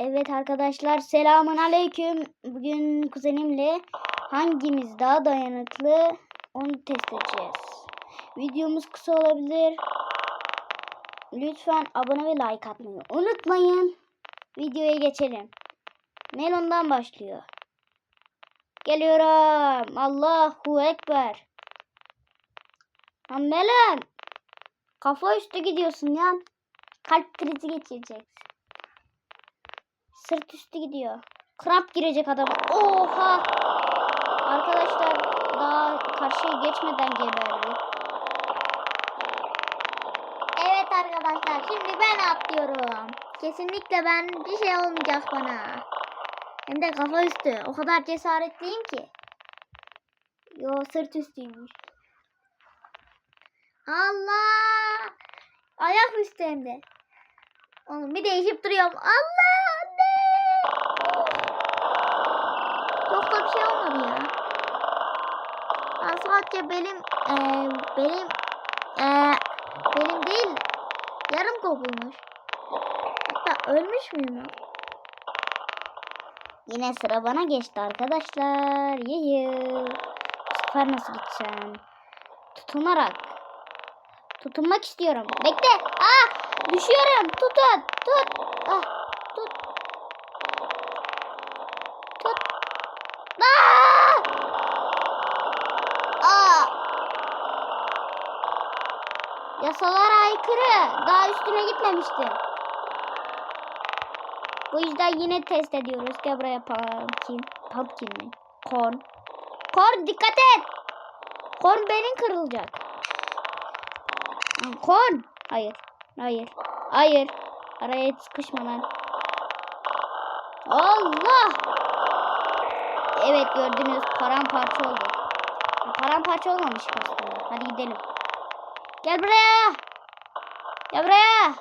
Evet arkadaşlar selamun aleyküm. Bugün kuzenimle hangimiz daha dayanıklı onu test edeceğiz. Videomuz kısa olabilir. Lütfen abone ve like atmayı unutmayın. Videoya geçelim. Melon'dan başlıyor. Geliyorum. Allahu Ekber. Lan Melon. Kafa üstü gidiyorsun ya. Kalp krizi geçireceksin. Sırt üstü gidiyor. Kramp girecek adam. Oha! Arkadaşlar daha karşıya geçmeden geberdi. Evet arkadaşlar şimdi ben atlıyorum. Kesinlikle ben bir şey olmayacak bana. Hem de kafa üstü. O kadar cesaretliyim ki. Yo sırt üstüymüş. Allah! Ayak üstü hem de. Oğlum bir değişip duruyorum. Allah! Ne? Çok da bir şey olmadı ya. Ben sadece benim eee benim eee benim değil yarım kopulmuş. Hatta ölmüş müyüm? Yine sıra bana geçti arkadaşlar. Yuhu. Bu nasıl gideceğim? Tutunarak. Tutunmak istiyorum. Bekle. Ah! Düşüyorum. Tutun. Tut. Ah. Tut. Tut. Ah! Ah! Yasalara aykırı. Daha üstüne gitmemiştim. Bu yüzden yine test ediyoruz. Gel buraya pumpkin. Pumpkin mi? Corn. Corn dikkat et. Corn benim kırılacak. Corn. Hayır. Hayır. Hayır. Araya sıkışma. Allah. Evet gördünüz paramparça oldu. Paramparça olmamış aslında. Hadi gidelim. Gel buraya. Gel buraya.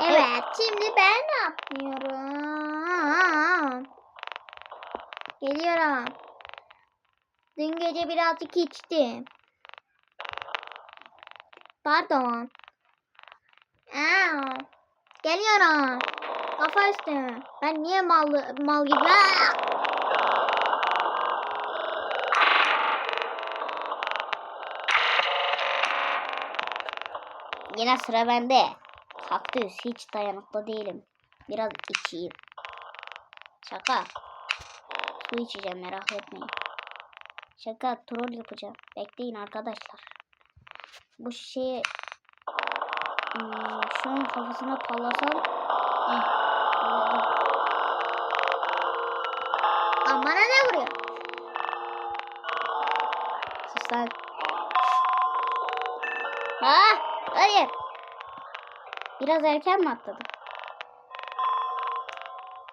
Evet, şimdi ben atlıyorum. Geliyorum. Dün gece birazcık içtim. Pardon. Aa, geliyorum. Kafa üstü. Ben niye mal mal gibi? Aa! Yine sıra bende. Kaktüs hiç dayanıklı değilim. Biraz içeyim. Şaka. Su içeceğim merak etmeyin. Şaka troll yapacağım. Bekleyin arkadaşlar. Bu şişeyi hmm, şunun kafasına pallasam eh, palladım. Lan bana ne vuruyor? Sus lan. Ha, hayır. Biraz erken mi atladım?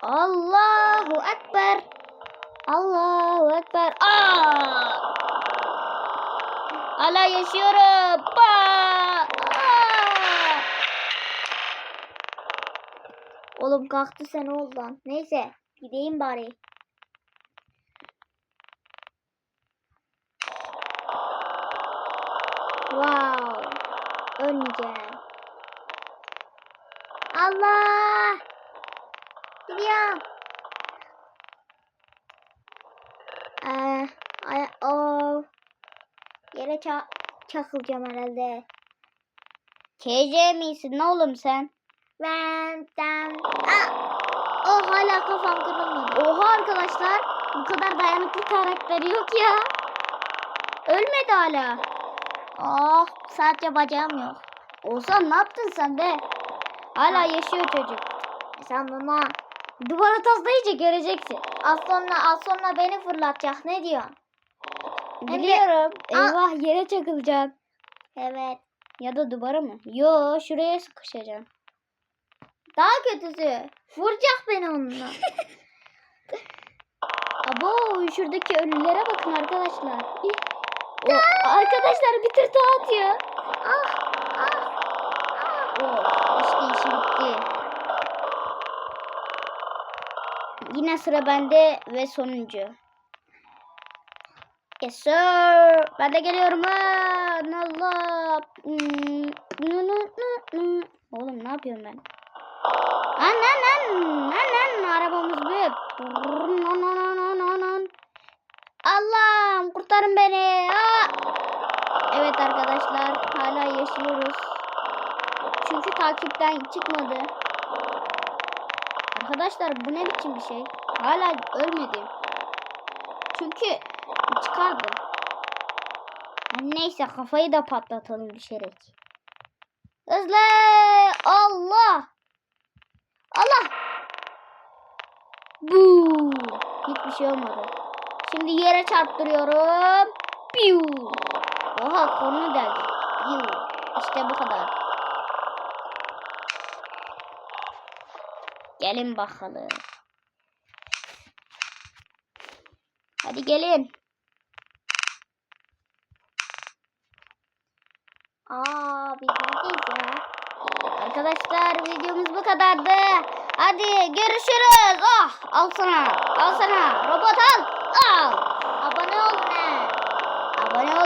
Allahu Ekber. Allahu Ekber. Aa! Hala yaşıyorum. Oğlum kalktı sen oldu lan. Neyse gideyim bari. Ölmeyeceğim. Allah. Gidiyorum. Ee, ay, o. Yere ça çakılacağım herhalde. KC misin oğlum sen? Ben ben. Aa! Oh hala kafam kırılmadı. Oha arkadaşlar. Bu kadar dayanıklı karakteri yok ya. Ölmedi hala. Oh sadece bacağım yok. Olsan ne yaptın sen be? Hala yaşıyor çocuk. Sen bana Duvara taslayınca göreceksin. az sonra az sonra beni fırlatacak ne diyorsun? Hem de- Biliyorum. Aa. Eyvah yere çakılacağım. Evet. Ya da duvara mı? Yo şuraya sıkışacağım. Daha kötüsü. Vuracak beni onunla. Abo şuradaki ölülere bakın arkadaşlar. O, arkadaşlar bir tırtı atıyor. ah ah ah. Oh, işte işi bitti. Yine sıra bende ve sonuncu. Yes sir. Ben de geliyorum. Ha. Allah. Hmm. Oğlum ne yapıyorum ben? An an an an an arabamız büyük. Allah'ım kurtarın beni. Aa! Evet arkadaşlar hala yaşıyoruz. Çünkü takipten çıkmadı. Arkadaşlar bu ne biçim bir şey? Hala ölmedim. Çünkü çıkardı. Neyse kafayı da patlatalım düşerek. Hızlı! Allah! Allah! Bu! Hiçbir şey olmadı. Şimdi yere çarptırıyorum. Piu! Oha konu deldi. Piu! İşte bu kadar. Gelin bakalım. Hadi gelin. Aa biz neredeyiz ya? Arkadaşlar videomuz bu kadardı. Hadi görüşürüz. Oh, al sana. Al sana. Robot al. Al.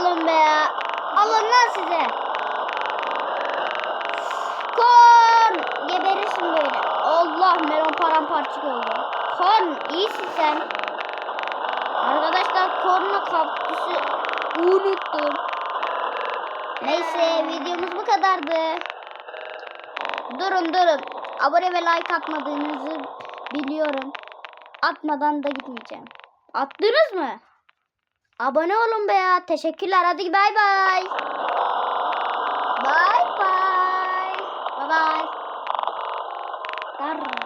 Olun be. Alın lan size. Korn. Geberirsin böyle. Allah melon paramparçık oldu. Korn iyisin sen. Arkadaşlar kornla kaktüsü unuttum. Neyse videomuz bu kadardı. Durun durun. Abone ve like atmadığınızı biliyorum. Atmadan da gitmeyeceğim. Attınız mı? Abone olun be ya. Teşekkürler. Hadi bay bay. Bay bay. Bay bay. Dar.